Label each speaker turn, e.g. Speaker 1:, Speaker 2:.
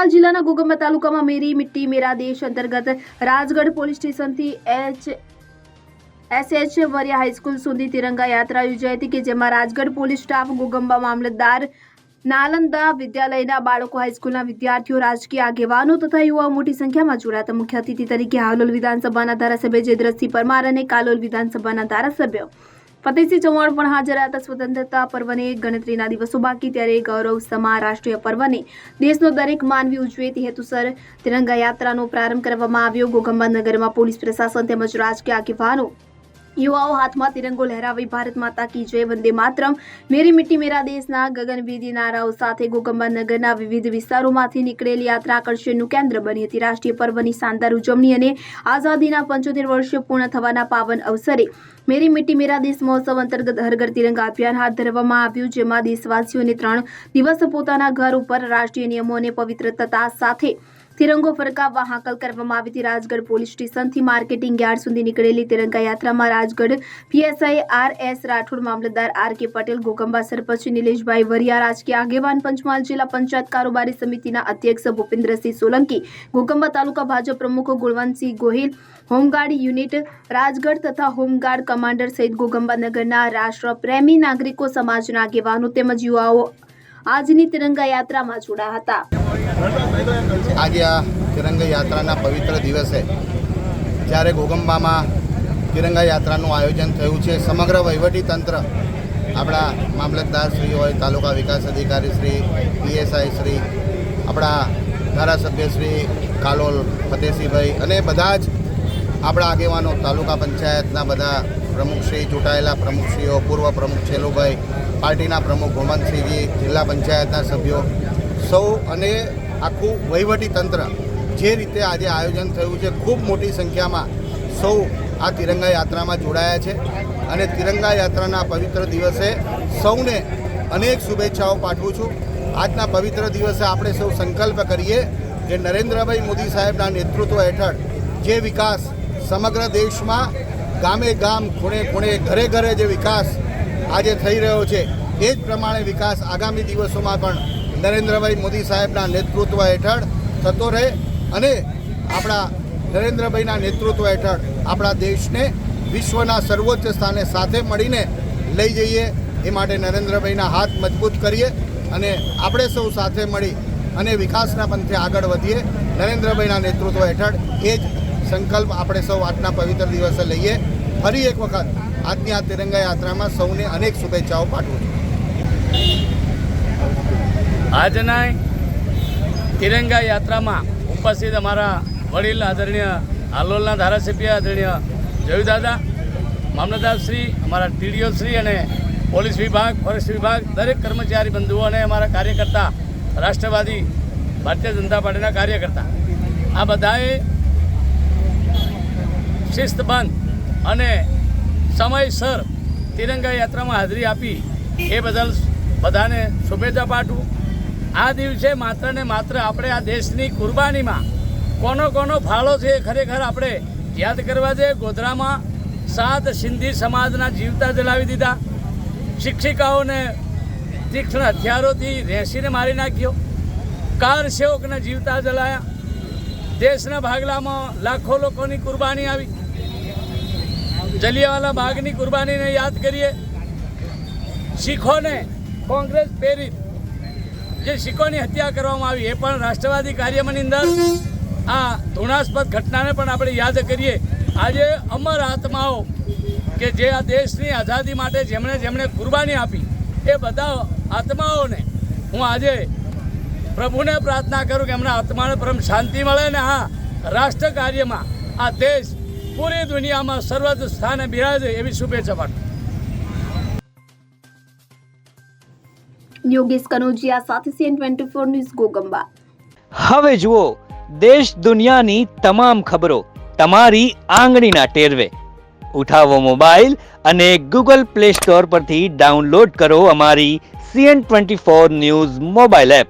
Speaker 1: પંચમહાલ જિલ્લાના ગોગંબા તાલુકામાં મેરી મિટ્ટી મેરા દેશ અંતર્ગત રાજગઢ પોલીસ સ્ટેશનથી H SH Variya high school સુધી તિરંગા યાત્રા યોજાઈ હતી કે જેમાં રાજગઢ પોલીસ સ્ટાફ ગોગંબા મામલતદાર નાલંદા વિદ્યાલયના બાળકો, હાઈસ્કૂલના વિદ્યાર્થીઓ, રાજકીય આગેવાનો તથા યુવાઓ મોટી સંખ્યામાં જોડાતા મુખ્ય અતિથિ તરીકે હાલોલ વિધાનસભાના ધારાસભ્ય જયદ્રથસિંહ પરમાર અને કાલોલ વિધાનસભાના ધારાસભ્ય ફતેહસિંહ ચૌહાણ પણ હાજર હતા. સ્વતંત્રતા પર્વને ગણતરીના દિવસો બાકી ત્યારે ગૌરવ સમા રાષ્ટ્રીય પર્વને દેશનો દરેક માનવી ઉજવે તે હેતુસર તિરંગા યાત્રાનો પ્રારંભ કરવામાં આવ્યો. ગોગંબા નગરમાં પોલીસ પ્રશાસન તેમજ રાજકીય આગેવાનો યુવાઓ હાથમાં તિરંગો લહેરાવી ભારત માતા કી જય, વંદે માતરમ. મેરી મિટ્ટી મેરા દેશના ગગનભેદી નારાઓ સાથે ગોગંબા નગરના વિવિધ વિસ્તારોમાંથી નીકળેલી યાત્રા આકર્ષણનું કેન્દ્ર બની હતી. રાષ્ટ્રીય પર્વની શાનદાર ઉજવણી અને આઝાદીના પંચોતેર વર્ષ પૂર્ણ થવાના પાવન અવસરે મેરી મિટ્ટી મેરા દેશ મહોત્સવ અંતર્ગત હરઘર તિરંગા અભિયાન હાથ ધરવામાં આવ્યું, જેમાં દેશવાસીઓને ત્રણ દિવસ પોતાના ઘર ઉપર રાષ્ટ્રીય નિયમો અને પવિત્રતા સાથે તિરંગો ફરકાવવા હાકલ કરવામાં આવી હતી. રાજગઢ પોલીસ સ્ટેશનથી માર્કેટિંગ યાર્ડ સુધી નીકળેલી તિરંગા યાત્રામાં Rajgadh PSI R S Rathod, મામલતદાર આર કે પટેલ, ગોકંબા સરપંચ નિલેશભાઈ વરિયા, રાજકીય આગેવાન પંચમહાલ જિલ્લા પંચાયત કારોબારી સમિતિના અધ્યક્ષ ભૂપેન્દ્રસિંહ સોલંકી, ગોકંબા તાલુકા ભાજપ પ્રમુખ Gunvantsinh Gohil, home guard unit Rajgadh તથા હોમગાર્ડ કમાન્ડર સહિત ગોગંબા નગરના રાષ્ટ્રપ્રેમી નાગરિકો, સમાજના આગેવાનો તેમજ યુવાઓ આજની તિરંગા યાત્રામાં જોડાયા હતા.
Speaker 2: આજે આ તિરંગા યાત્રાના પવિત્ર દિવસે જ્યારે ગોગંબામાં તિરંગા યાત્રાનું આયોજન થયું છે, સમગ્ર તંત્ર, આપણા મામલતદાર શ્રી હોય, તાલુકા વિકાસ અધિકારી શ્રી, પીએસઆઈ શ્રી, આપણા ધારાસભ્ય શ્રી કાલોલ ફતેસિંહભાઈ અને બધા જ આપણા આગેવાનો, તાલુકા પંચાયતના બધા પ્રમુખશ્રી ચૂંટાયેલા પ્રમુખશ્રીઓ, પૂર્વ પ્રમુખ છેલુભાઈ, પાર્ટીના પ્રમુખ ભુવનસિંહજી, જિલ્લા પંચાયતના સભ્યો, સૌ અને આખું વહીવટી તંત્ર જે રીતે આજે આયોજન થયું છે, ખૂબ મોટી સંખ્યામાં સૌ આ તિરંગા યાત્રામાં જોડાયા છે અને તિરંગા યાત્રાના પવિત્ર દિવસે સૌને અનેક શુભેચ્છાઓ પાઠવું છું. આજના પવિત્ર દિવસે આપણે સૌ સંકલ્પ કરીએ કે નરેન્દ્રભાઈ મોદી સાહેબના નેતૃત્વ હેઠળ જે વિકાસ સમગ્ર દેશમાં ગામે ગામ, ખૂણે ખૂણે, ઘરે ઘરે જે વિકાસ આજે થઈ રહ્યો છે, એ જ પ્રમાણે વિકાસ આગામી દિવસોમાં પણ નરેન્દ્રભાઈ મોદી સાહેબના નેતૃત્વ હેઠળ થતો રહે અને આપણા નરેન્દ્રભાઈના નેતૃત્વ હેઠળ આપણા દેશને વિશ્વના સર્વોચ્ચ સ્થાને સાથે મળીને લઈ જઈએ એ માટે નરેન્દ્રભાઈના હાથ મજબૂત કરીએ અને આપણે સૌ સાથે મળી અને વિકાસના પંથે આગળ વધીએ નરેન્દ્રભાઈના નેતૃત્વ હેઠળ એ જ સંકલ્પ આપણે સૌ આજના પવિત્ર દિવસે લઈએ. ફરી એક વખત આજની આ તિરંગા યાત્રામાં સૌને અનેક શુભેચ્છાઓ પાઠવું છું.
Speaker 3: આજના તિરંગા યાત્રામાં ઉપસ્થિત અમારા વડીલ આદરણીય, હાલોલના ધારાસભ્ય આદરણીય જયુદાદા મામલતદારશ્રી અમારા ટીડીઓ શ્રી અને પોલીસ વિભાગ, ફોરેસ્ટ વિભાગ, દરેક કર્મચારી બંધુઓ અને અમારા કાર્યકર્તા, રાષ્ટ્રવાદી, ભારતીય જનતા પાર્ટીના કાર્યકર્તા. આ બધાએ શિસ્તબંધ અને સમયસર તિરંગા યાત્રામાં હાજરી આપી. એ બદલ બધાને શુભેચ્છા પાઠવું. આ દિવસે માત્ર ને માત્ર આપણે આ દેશની કુરબાનીમાં કોનો કોનો ફાળો છે એ ખરેખર આપણે યાદ કરવા જોઈએ ગોધરામાં સાત સિંધી સમાજના જીવતા જલાવી દીધા. શિક્ષિકાઓને તીક્ષ્ણ હથિયારોથી રેસીને મારી નાખ્યો. કાર સેવકને જીવતા જલાયા. દેશના ભાગલામાં લાખો લોકોની કુરબાની આવી. જલિયાવાલા બાગની કુરબાનીને યાદ કરીએ. શીખોને કોંગ્રેસ પ્રેરિત જે શીખોની હત્યા કરવામાં આવી, એ પણ રાષ્ટ્રવાદી કાર્યમાંની અંદર આ ધૃણાસ્પદ ઘટનાને પણ આપણે યાદ કરીએ. આજે અમર આત્માઓ કે જે આ દેશની આઝાદી માટે જેમણે જેમણે કુરબાની આપી, એ બધા આત્માઓને હું આજે પ્રભુને પ્રાર્થના કરું કે એમના આત્માને પરમ શાંતિ મળે ને આ રાષ્ટ્ર કાર્યમાં આ દેશ પૂરી દુનિયામાં સર્વોચ્ચ સ્થાને બિરાજે એવી શુભેચ્છા પાઠવું.
Speaker 1: યોગેશ કનોજિયા સાથે CN twenty four news Gogamba.
Speaker 4: હવે જુઓ, દેશ દુનિયાની તમામ ખબરો તમારી આંગળીના ટેરવે. ઉઠાવો મોબાઈલ અને ગૂગલ પ્લે સ્ટોર પરથી ડાઉનલોડ કરો અમારી CN twenty four news mobile app.